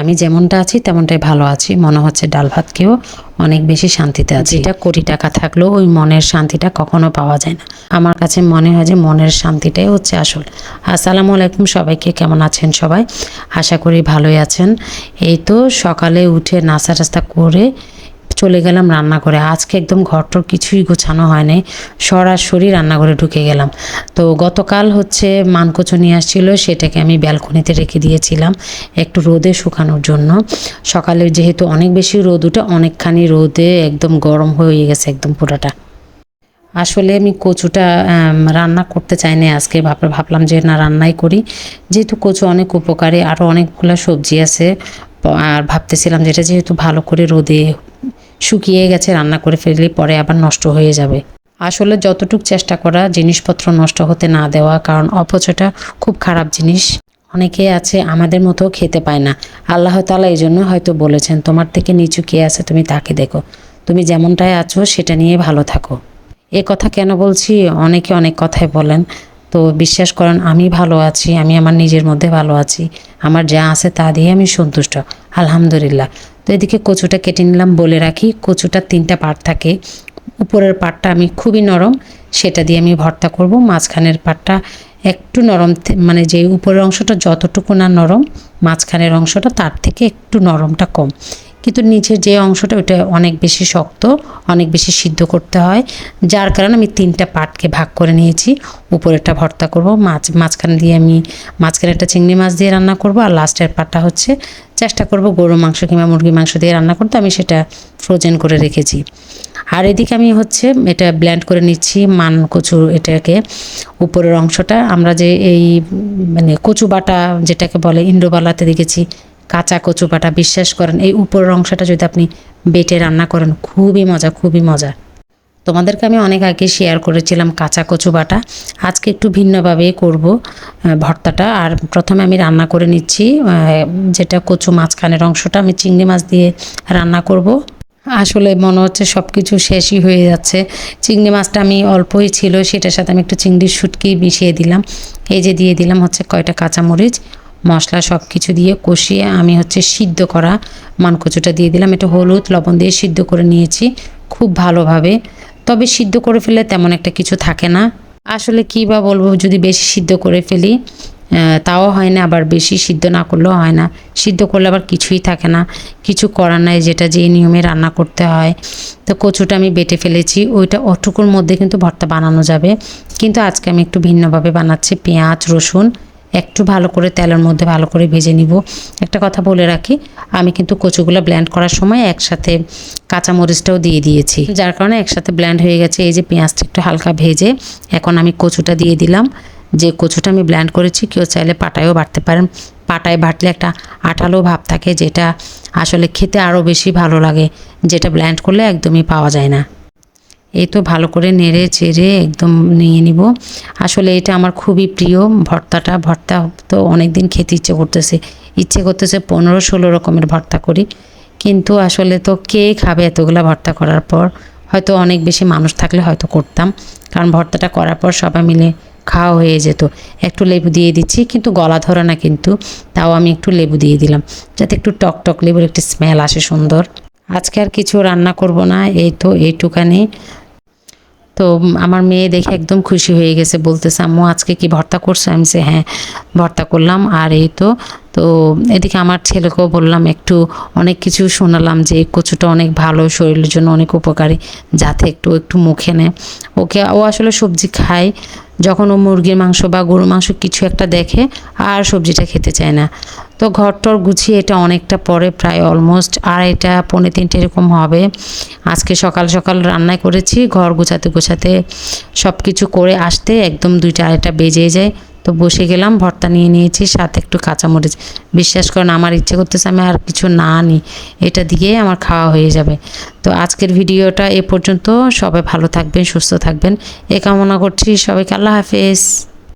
আমি যেমনটা আছি, তেমনটাই ভালো আছি। মনে হচ্ছে ডাল ভাত খেয়েও অনেক বেশি শান্তিতে আছি। এটা কোটি টাকা থাকলেও ওই মনের শান্তিটা কখনো পাওয়া যায় না। আমার কাছে মনে হয় যে মনের শান্তিটাই হচ্ছে আসল। আসসালামু আলাইকুম সবাইকে, কেমন আছেন সবাই? আশা করি ভালোই আছেন। এই তো সকালে উঠে নাস্তা টাস্তা করে চলে গেলাম রান্না করে আজকে একদম ঘরটর কিছুই গোছানো হয়নি। সরাসরি রান্নাঘরে ঢুকে গেলাম। তো গতকাল হচ্ছে মানকচু নিয়ে আসছিল, সেটাকে আমি ব্যালকনিতে রেখে দিয়েছিলাম একটু রোদে শুকানোর জন্য। সকালে যেহেতু অনেক বেশি রোদ উঠে অনেকখানি রোদে একদম গরম হয়ে গেছে একদম পুরোটা। আসলে আমি কচুটা রান্না করতে চাই না আজকে। ভাব ভাবলাম যে না, রান্নাই করি। যেহেতু কচু অনেক উপকারী আরও অনেকগুলো সবজি আছে। আর ভাবতেছিলাম যেটা যেহেতু ভালো করে রোদে শুকিয়ে গেছে, রান্না করে ফেললে পরে আবার নষ্ট হয়ে যাবে। আসলে যতটুকু চেষ্টা করা জিনিসপত্র নষ্ট হতে না দেওয়া, কারণ অপচয়টা খুব খারাপ জিনিস। অনেকে আছে, আমাদের মতো খেতে পায় না। আল্লাহ তালা এই জন্য হয়তো বলেছেন, তোমার থেকে নিচু কে আছে, তুমি তাকে দেখো। তুমি যেমনটাই আছো, সেটা নিয়ে ভালো থাকো। এ কথা কেন বলছি? অনেকে অনেক কথাই বলেন। তো বিশ্বাস করেন, আমি ভালো আছি, আমি আমার নিজের মধ্যে ভালো আছি। আমার যা আছে তা দিয়ে আমি সন্তুষ্ট। আলহামদুলিল্লাহ। তো এদিকে কচুটা কেটে নিলাম, বলে রাখি। কচুটার তিনটা পার্ট থাকে। উপরের পাটটা আমি খুবই নরম, সেটা দিয়ে আমি ভর্তা করব। মাঝখানের পাটটা একটু নরম মানে যে উপরের অংশটা যতটুকু না নরম, মাঝখানের অংশটা তার থেকে একটু নরমটা কম। কিন্তু নিচের যে অংশটা, ওটা অনেক বেশি শক্ত, অনেক বেশি সিদ্ধ করতে হয়। যার কারণে আমি তিনটা পাটকে ভাগ করে নিয়েছি। উপরেরটা ভর্তা করব। মাছ, মাঝখানে দিয়ে আমি, মাঝখানে একটা চিংড়ি মাছ দিয়ে রান্না করব। আর লাস্টের পাটটা হচ্ছে চেষ্টা করব গরু মাংস কিংবা মুরগি মাংস দিয়ে রান্না করতে। আমি সেটা ফ্রোজেন করে রেখেছি। আর এদিকে আমি হচ্ছে এটা ব্ল্যান্ড করে নিচ্ছি মান কচু এটাকে, উপরের অংশটা। আমরা যে এই মানে কচু বাটা যেটাকে বলে ইন্ডোবালাতে দেখেছি কাঁচা কচু বাটা বিশ্বাস করেন, এই উপরের অংশটা যদি আপনি বেটে রান্না করেন, খুবই মজা খুবই মজা। তোমাদেরকে আমি অনেক আগে শেয়ার করেছিলাম কাঁচা কচু বাটা আজকে একটু ভিন্নভাবে করব ভর্তাটা। আর প্রথমে আমি রান্না করে নিচ্ছি যেটা কচু মাঝখানের অংশটা। আমি চিংড়ি মাছ দিয়ে রান্না করব। আসলে মনে হচ্ছে সব কিছু শেষই হয়ে যাচ্ছে। চিংড়ি মাছটা আমি অল্পই ছিল, সেটার সাথে আমি একটু চিংড়ির শুটকি মিশিয়ে দিলাম। এই যে দিয়ে দিলাম হচ্ছে কয়টা কাঁচামরিচ। মশলা সব কিছু দিয়ে কষিয়ে আমি হচ্ছে সিদ্ধ করা মানকচুটা দিয়ে দিলাম। এটা হলুদ, লবণ দিয়ে সিদ্ধ করে নিয়েছি খুব ভালোভাবে। তবে সিদ্ধ করে ফেললে তেমন একটা কিছু থাকে না। আসলে কী বা বলব, যদি বেশি সিদ্ধ করে ফেলি তাও হয় না। আবার বেশি সিদ্ধ না করলেও হয় না। সিদ্ধ করলে আবার কিছুই থাকে না। কিছু করার নাই, যেটা যে নিয়মে রান্না করতে হয়। তো কচুটা আমি বেটে ফেলেছি। ওইটা অটুকুর মধ্যে কিন্তু ভর্তা বানানো যাবে। কিন্তু আজকে আমি একটু ভিন্নভাবে বানাচ্ছি। পেঁয়াজ, রসুন একটু ভালো করে তেলের মধ্যে ভালো করে ভেজে নিব। একটা কথা বলে রাখি, আমি কিন্তু কচুগুলো ব্ল্যান্ড করার সময় একসাথে কাঁচামরিচটাও দিয়ে দিয়েছি। যার কারণে একসাথে ব্ল্যান্ড হয়ে গেছে, এই যে পেঁয়াজটা একটু হালকা ভেজে এখন আমি কচুটা দিয়ে দিলাম। যে কচুটা আমি ব্ল্যান্ড করেছি, কেউ চাইলে পাটায়ও বাটতে পারেন। পাটায় বাটলে একটা আঠালো ভাব থাকে, যেটা আসলে খেতে আরও বেশি ভালো লাগে, যেটা ব্ল্যান্ড করলে একদমই পাওয়া যায় না। এই তো ভালো করে নেড়ে চেড়ে একদম নিয়ে নিব। আসলে এটা আমার খুবই প্রিয় ভর্তাটা। ভর্তা তো অনেক দিন খেতে ইচ্ছে করতেছে। ইচ্ছে করতেছে পনেরো ষোলো রকমের ভর্তা করি। কিন্তু আসলে তো কে খাবে এতগুলো ভর্তা করার পর? হয়তো অনেক বেশি মানুষ থাকলে হয়তো করতাম। কারণ ভর্তাটা করার পর সবাই মিলে খাওয়া হয়ে যেত। একটু লেবু দিয়ে দিচ্ছি, কিন্তু গলা ধরে না কিন্তু। তাও আমি একটু লেবু দিয়ে দিলাম। যাতে একটু টক টক লেবুর একটি স্মেল আসে সুন্দর। আজকে আর কিছু রান্না করব না, এই তো এইটুকানি। তো আমার মেয়ে দেখে একদম খুশি হয়ে গেছে, বলতেছে, আম্মু, আজকে কি ভর্তা করছ? আমি সে হ্যাঁ ভর্তা করলাম, আর এই তো তো এদিকে আমার ছেলেকেও বললাম, একটু অনেক কিছু শোনালাম যে কচুটা অনেক ভালো, শরীরের জন্য অনেক উপকারী। যাতে একটু একটু মুখে নেয় ওকে, ও আসলে সবজি খায়। যখন ও মুরগির মাংস বা গরুর মাংস কিছু একটা দেখে, আর সবজিটা খেতে চায় না। তো ঘরটর গুছিয়ে এটা অনেকটা পরে, প্রায় অলমোস্ট আড়াইটা, পৌনে তিনটে এরকম হবে। আজকে সকাল সকাল রান্না করেছি, ঘর গুছাতে গোছাতে সব কিছু করে আসতে একদম দুইটা, আড়াইটা বেজে যায়। তো বসে গেলাম, ভর্তা নিয়ে নিয়েছি, সাথে একটু কাঁচামরিচ। বিশ্বাস করেন, আমার ইচ্ছে করতেছে আমি আর কিছু না নিই এটা দিয়ে আমার খাওয়া হয়ে যাবে। তো আজকের ভিডিওটা এ পর্যন্ত, সবাই ভালো থাকবেন, সুস্থ থাকবেন, এ কামনা করছি সবাইকে, আল্লাহ হাফেজ।